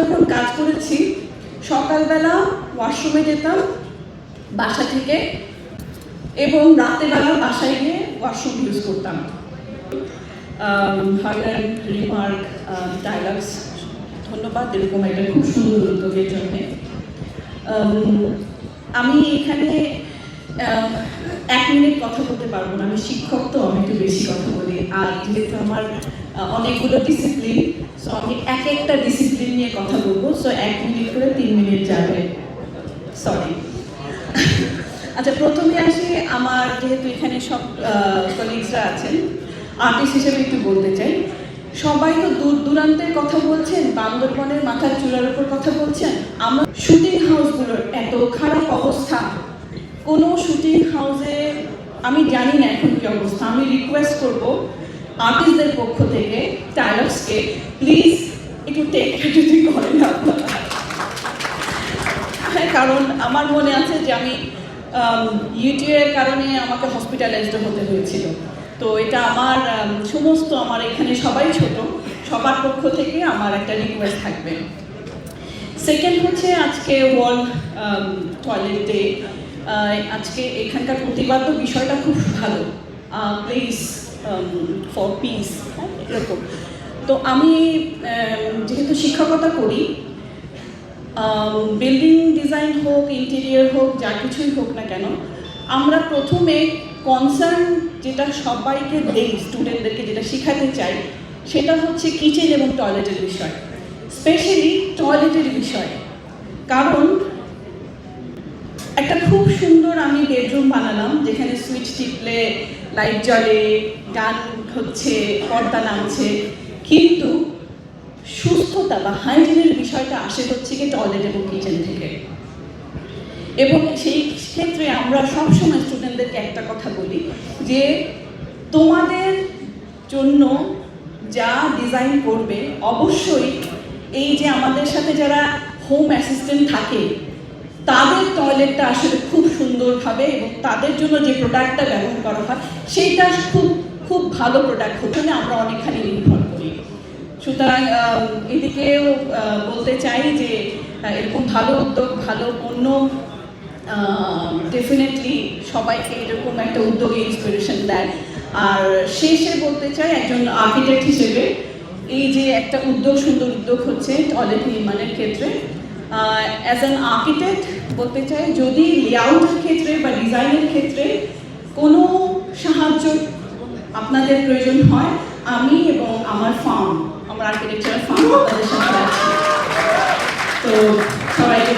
যখন কাজ করেছি, সকালবেলা ওয়াশরুমে যেতাম, বাসা থেকে, এবং রাতেরবেলা বাসায় গিয়ে ওয়াশরুম ইউজ করতাম। রিমার্ক ডায়লগস ধন্যবাদ, এরকম একটা খুব সুন্দর উদ্যোগের জন্য। আমি এখানে এক মিনিট কথা বলতে পারব না, আমি শিক্ষক তো, আমি একটু বেশি কথা বলি। আর যেহেতু আমার অনেকগুলো ডিসিপ্লিন সো আমি এক একটা ডিসিপ্লিন নিয়ে কথা বলব সো এক মিনিট করে তিন মিনিট যাবে। সরি আচ্ছা প্রথমে আসি আমার, যেহেতু এখানে সব কলিগসরা আছেন আর্টিস্ট হিসেবে একটু বলতে চাই। সবাই তো দূর দূরান্তের কথা বলছেন, বান্দরবনের মাথার চূড়ার উপর কথা বলছেন। আমরা শুটিং হাউসগুলোর এত খারাপ অবস্থা। কোনো শুটিং হাউসে আমি জানি না এখন কি অবস্থা, আমি রিকোয়েস্ট করব আর্টিস্টদের পক্ষ থেকে টাইলার্সকে প্লিজ একটু টেক যদি করেন আপনারা। হ্যাঁ কারণ আমার মনে আছে যে আমি ইউটিউবের কারণে আমাকে হসপিটালাইজড হতে হয়েছিল। তো এটা আমার সমস্ত আমার এখানে সবাই ছোট, সবার পক্ষ থেকে আমার একটা রিকোয়েস্ট থাকবে। সেকেন্ড হচ্ছে আজকে ওয়ার্ল্ড টয়লেট ডে আজকে এখানকার প্রতিবাদ্য বিষয়টা খুব ভালো। প্লিজ ফর পিস এরকম। তো আমি যেহেতু শিক্ষকতা করি বিল্ডিং ডিজাইন হোক ইন্টেরিয়র হোক, যা কিছুই হোক না কেন, আমরা প্রথমে কনসার্ন যেটা সবাইকে দেই স্টুডেন্টদেরকে যেটা শেখাতে চাই, সেটা হচ্ছে কিচেন এবং টয়লেটের বিষয়। স্পেশালি টয়লেটের বিষয়। কারণ, একটা খুব সুন্দর আমি বেডরুম বানালাম, যেখানে সুইচ টিপলে লাইট জ্বলে, গান হচ্ছে, পর্দা নামছে। কিন্তু সুস্থতা বা হাইজিনের বিষয়টা আসে হচ্ছে কি টয়লেট এবং কিচেন থেকে। এবং সেই ক্ষেত্রে আমরা সবসময় স্টুডেন্টদেরকে একটা কথা বলি যে, তোমাদের জন্য যা ডিজাইন করবে, অবশ্যই এই যে আমাদের সাথে যারা হোম অ্যাসিস্ট্যান্ট থাকে তাদের টয়লেটটা আসলে খুব সুন্দরভাবে এবং তাদের জন্য যে প্রোডাক্টটা ব্যবহার করা হয়, সেইটা খুব খুব ভালো প্রোডাক্ট হচ্ছে আমরা অনেকখানি নির্ভর করি। সুতরাং এদিকেও বলতে চাই যে এরকম ভালো উদ্যোগ, ভালো পণ্য ডেফিনেটলি সবাইকে এরকম একটা উদ্যোগে ইন্সপিরেশন দেয়। আর শেষে বলতে চাই একজন আর্কিটেক্ট হিসেবে, এই যে একটা উদ্যোগ, সুন্দর উদ্যোগ হচ্ছে টয়লেট নির্মাণের ক্ষেত্রে অ্যাজ অ্যান আর্কিটেক্ট বলতে চাই, যদি লেআউটের ক্ষেত্রে বা ডিজাইনের ক্ষেত্রে কোনো সাহায্য আপনাদের প্রয়োজন হয়, আমি এবং আমার ফার্ম আমার আর্কিটেকচার ফার্ম আপনাদের সাথে তো সবাইকে